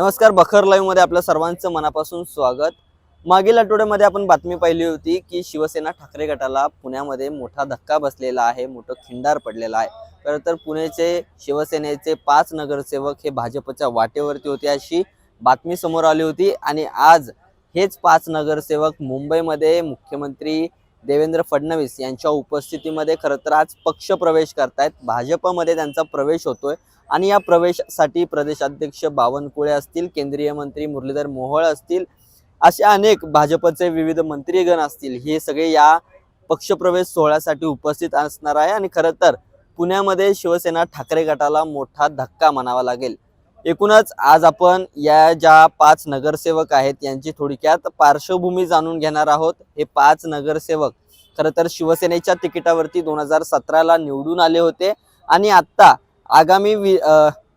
नमस्कार बखर लाईव्हमध्ये आपल्या सर्वांचं मनापासून स्वागत. मागील आठवड्यामध्ये आपण बातमी पाहिली होती की शिवसेना ठाकरे गटाला पुण्यामध्ये मोठा धक्का बसलेला आहे मोठं खिंडार पडलेला आहे. खरं तर पुण्याचे शिवसेनेचे पाच नगरसेवक हे भाजपच्या वाटेवरती होते अशी बातमी समोर आली होती. आणि आज हेच पाच नगरसेवक मुंबईमध्ये मुख्यमंत्री देवेंद्र फडणवीस यांच्या उपस्थितीमध्ये खरं तर आज पक्ष प्रवेश करतायत. भाजपमध्ये त्यांचा प्रवेश होतोय. आणि या प्रवेशासाठी प्रदेशाध्यक्ष बावनकुळे असतील केंद्रीय मंत्री मुरलीधर मोहोळ असतील असे अनेक भाजपचे विविध मंत्रीगण असतील हे सगळे या पक्षप्रवेश सोहळ्यासाठी उपस्थित असणार आहे. आणि खरं तर पुण्यामध्ये शिवसेना ठाकरे गटाला मोठा धक्का म्हणावा लागेल. एकूणच आज आपण या ज्या पाच नगरसेवक आहेत यांची थोडक्यात पार्श्वभूमी जाणून घेणार आहोत. हे पाच नगरसेवक खरं तर शिवसेनेच्या तिकिटावरती दोन हजार सतराला निवडून आले होते आणि आत्ता आगामी वि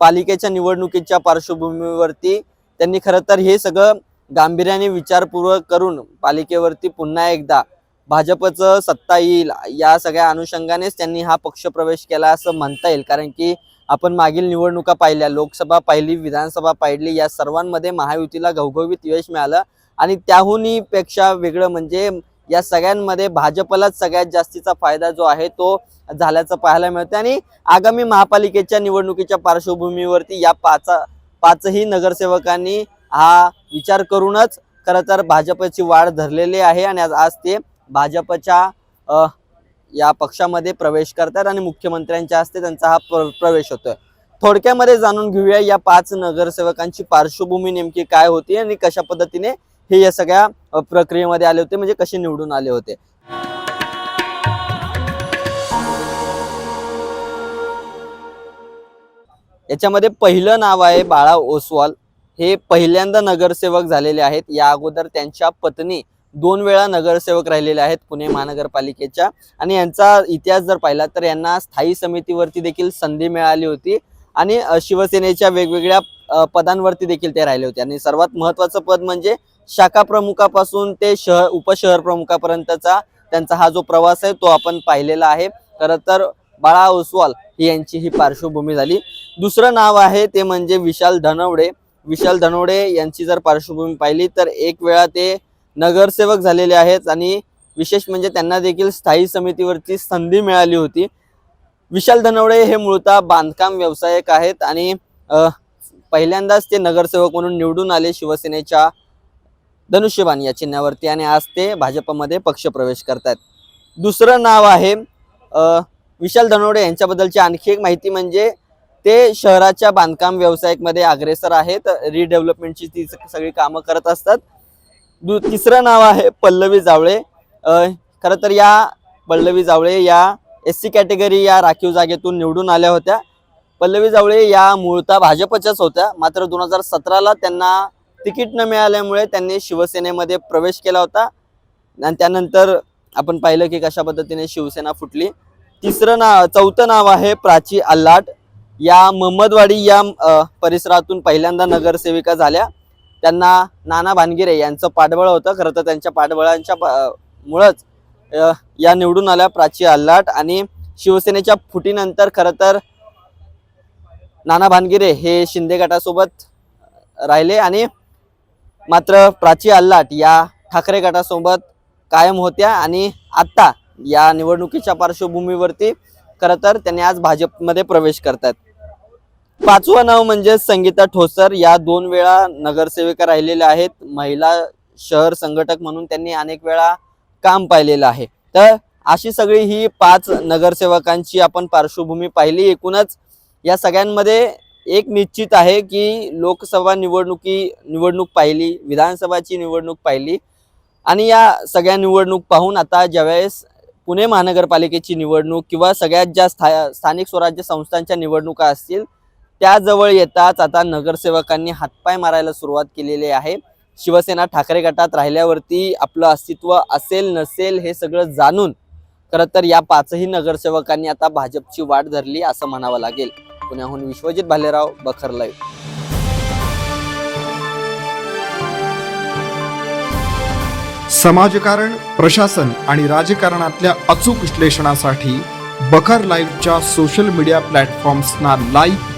पालिकेच्या निवडणुकीच्या पार्श्वभूमीवरती त्यांनी खरं तर हे सगळं गांभीर्याने विचारपूर्वक करून पालिकेवरती पुन्हा एकदा भाजपचं सत्ता येईल या सगळ्या अनुषंगानेच त्यांनी हा पक्षप्रवेश केला असं म्हणता येईल. कारण की आपण मागील निवडणुका पाहिल्या लोकसभा पाहिली विधानसभा पाहिली या सर्वांमध्ये महायुतीला घवघवीत यश मिळालं. आणि त्याहूनही पेक्षा वेगळं म्हणजे या सगळ्यांमध्ये भाजपलाच सगळ्यात जास्तीचा फायदा जो आहे तो झाल्याचं पाहायला मिळतं आणि आगामी महापालिकेच्या निवडणुकीच्या पार्श्वभूमीवरती या पाच पाचही नगरसेवकांनी हा विचार करूनच खरं तर भाजपची वाढ धरलेली आहे. आणि आज आज ते भाजपच्या या पक्षामध्ये प्रवेश करतात आणि मुख्यमंत्र्यांच्या हस्ते त्यांचा हा प्र- प्रवेश होतोय. थोडक्यामध्ये जाणून घेऊया या पाच नगरसेवकांची पार्श्वभूमी नेमकी काय होती आणि कशा पद्धतीने हे या सगळ्या प्रक्रियेमध्ये आले होते म्हणजे कसे निवडून आले होते. याच्यामध्ये पहिलं नाव आहे बाळा ओसवाल. हे पहिल्यांदा नगरसेवक झालेले आहेत. या अगोदर त्यांच्या पत्नी दोन वेळा नगरसेवक राहिलेले आहेत पुणे महानगरपालिकेच्या. आणि यांचा इतिहास जर पाहिला तर यांना स्थायी समितीवरती देखील संधी मिळाली होती. आणि शिवसेनेच्या वेगवेगळ्या पदांवरती देखील ते राहिले होते. आणि सर्वात महत्वाचं पद म्हणजे शाखा प्रमुखापासून ते शहर उपशहर प्रमुखापर्यंतचा त्यांचा हा जो प्रवास आहे तो आपण पाहिलेला आहे. खरं तर बाळा ओसवाल ही यांची ही पार्श्वभूमी झाली. दुसरं नाव आहे ते म्हणजे विशाल धनवडे. विशाल धनवडे यांची जर पार्श्वभूमी पाहिली तर एक वेळा ते नगरसेवक झालेले आहेत आणि विशेष म्हणजे त्यांना देखील स्थायी समितीवरची संधी मिळाली होती. विशाल धनवडे हे मूळतः बांधकाम व्यावसायिक आहेत आणि पहिल्यांदाच ते नगरसेवक म्हणून निवडून आले शिवसेनेच्या धनुष्यबाण या चिन्हावरती आणि आज ते भाजपमध्ये पक्षप्रवेश करतात दुसरं नाव आहे विशाल धनवडे यांच्याबद्दलची आणखी एक माहिती म्हणजे ते शहराच्या बांधकाम व्यावसायिकमध्ये अग्रेसर आहेत रिडेव्हलपमेंटची ती सगळी कामं करत असतात. दु तिसरं नाव आहे पल्लवी जावळे. खरं तर या पल्लवी जावळे या एस सी कॅटेगरी या राखीव जागेतून निवडून आल्या होत्या. पल्लवी जावळे या मूळतः भाजपच्याच होत्या. मात्र दोन हजार सतराला त्यांना तिकीट न मिळाल्यामुळे त्यांनी शिवसेनेमध्ये प्रवेश केला होता. आणि त्यानंतर आपण पाहिलं की कशा पद्धतीने शिवसेना फुटली. तिसरं नाव चौथं नाव आहे प्राची आल्लाट या महम्मदवाडी या परिसरातून पहिल्यांदा नगरसेविका झाल्या. त्यांना नाना भानगिरे यांचं पाठबळ होतं. खरं तर त्यांच्या पाठबळांच्या मुळंच या निवडून आल्या प्राची आल्हाट आणि शिवसेनेच्या फुटीनंतर खरं तर नाना भानगिरे हे शिंदे गटासोबत राहिले आणि मात्र प्राची आल्हाट या ठाकरे गटासोबत कायम होत्या आणि आत्ता या निवडणुकीच्या पार्श्वभूमीवरती खरं तर त्यांनी आज भाजपमध्ये प्रवेश करतात पाचवं नाव म्हणजे संगीता ठोसर. या दोन वेळा नगरसेविका राहिलेल्या आहेत. महिला शहर संघटक म्हणून त्यांनी अनेक वेळा काम पाहिलेलं आहे. तर अशी सगळी ही पाच नगरसेवकांची आपण पार्श्वभूमी पाहिली. एकूणच या सगळ्यांमध्ये एक निश्चित आहे की लोकसभा निवडणुकी निवडणूक पाहिली विधानसभाची निवडणूक पाहिली. आणि या सगळ्या निवडणूक पाहून आता ज्यावेळेस पुणे महानगरपालिकेची निवडणूक किंवा सगळ्यात ज्या स्था स्थानिक स्वराज्य संस्थांच्या निवडणुका असतील त्याजवळ येताच आता नगरसेवकांनी हातपाय मारायला सुरुवात केलेली आहे. शिवसेना ठाकरे गटात राहिल्यावरती आपलं अस्तित्व असेल नसेल हे सगळं जाणून खरं तर या पाचही नगरसेवकांनी आता भाजपची वाट धरली असं म्हणावं लागेल. पुण्याहून विश्वजित भालेराव बखर लाईव्ह. समाजकारण प्रशासन आणि राजकारणातल्या अचूक विश्लेषणासाठी बखर लाईव्हच्या सोशल मीडिया प्लॅटफॉर्म्सना लाईक